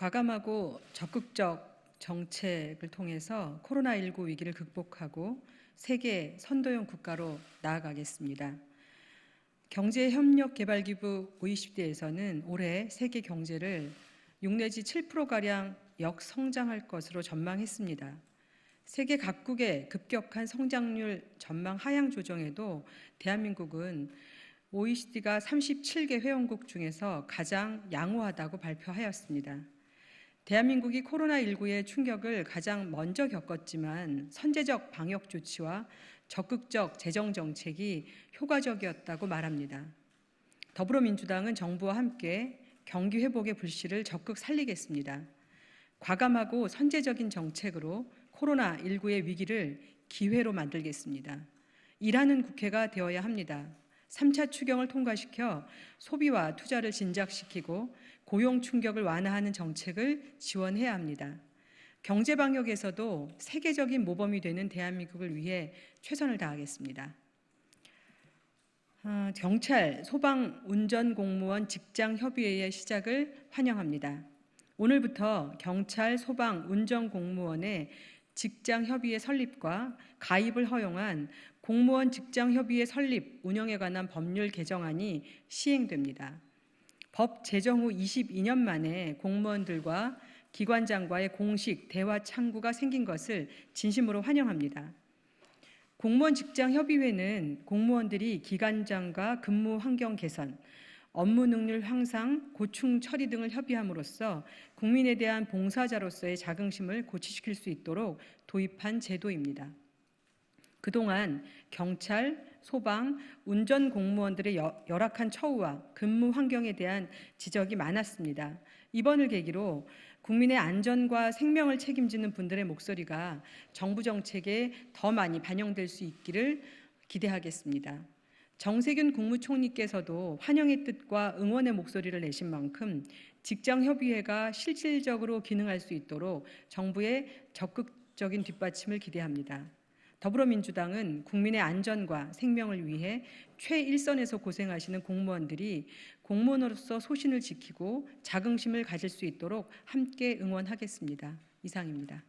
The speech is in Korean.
과감하고 적극적 정책을 통해서 코로나19 위기를 극복하고 세계 선도형 국가로 나아가겠습니다. 경제협력개발기구 OECD에서는 올해 세계 경제를 6 내지 7%가량 역성장할 것으로 전망했습니다. 세계 각국의 급격한 성장률 전망 하향 조정에도 대한민국은 OECD가 37개 회원국 중에서 가장 양호하다고 발표하였습니다. 대한민국이 코로나19의 충격을 가장 먼저 겪었지만 선제적 방역 조치와 적극적 재정 정책이 효과적이었다고 말합니다. 더불어민주당은 정부와 함께 경기 회복의 불씨를 적극 살리겠습니다. 과감하고 선제적인 정책으로 코로나19의 위기를 기회로 만들겠습니다. 일하는 국회가 되어야 합니다. 3차 추경을 통과시켜 소비와 투자를 진작시키고 고용 충격을 완화하는 정책을 지원해야 합니다. 경제 방역에서도 세계적인 모범이 되는 대한민국을 위해 최선을 다하겠습니다. 아, 경찰, 소방, 운전 공무원 직장 협의회의 시작을 환영합니다. 오늘부터 경찰, 소방, 운전 공무원의 직장 협의회 설립과 가입을 허용한 공무원 직장 협의회 설립 운영에 관한 법률 개정안이 시행됩니다. 법 제정 후 22년 만에 공무원들과 기관장과의 공식 대화 창구가 생긴 것을 진심으로 환영합니다. 공무원 직장 협의회는 공무원들이 기관장과 근무 환경 개선, 업무 능률 향상, 고충 처리 등을 협의함으로써 국민에 대한 봉사자로서의 자긍심을 고취시킬 수 있도록 도입한 제도입니다. 그동안 경찰, 소방, 운전 공무원들의 열악한 처우와 근무 환경에 대한 지적이 많았습니다. 이번을 계기로 국민의 안전과 생명을 책임지는 분들의 목소리가 정부 정책에 더 많이 반영될 수 있기를 기대하겠습니다. 정세균 국무총리께서도 환영의 뜻과 응원의 목소리를 내신 만큼 직장협의회가 실질적으로 기능할 수 있도록 정부의 적극적인 뒷받침을 기대합니다. 더불어민주당은 국민의 안전과 생명을 위해 최일선에서 고생하시는 공무원들이 공무원으로서 소신을 지키고 자긍심을 가질 수 있도록 함께 응원하겠습니다. 이상입니다.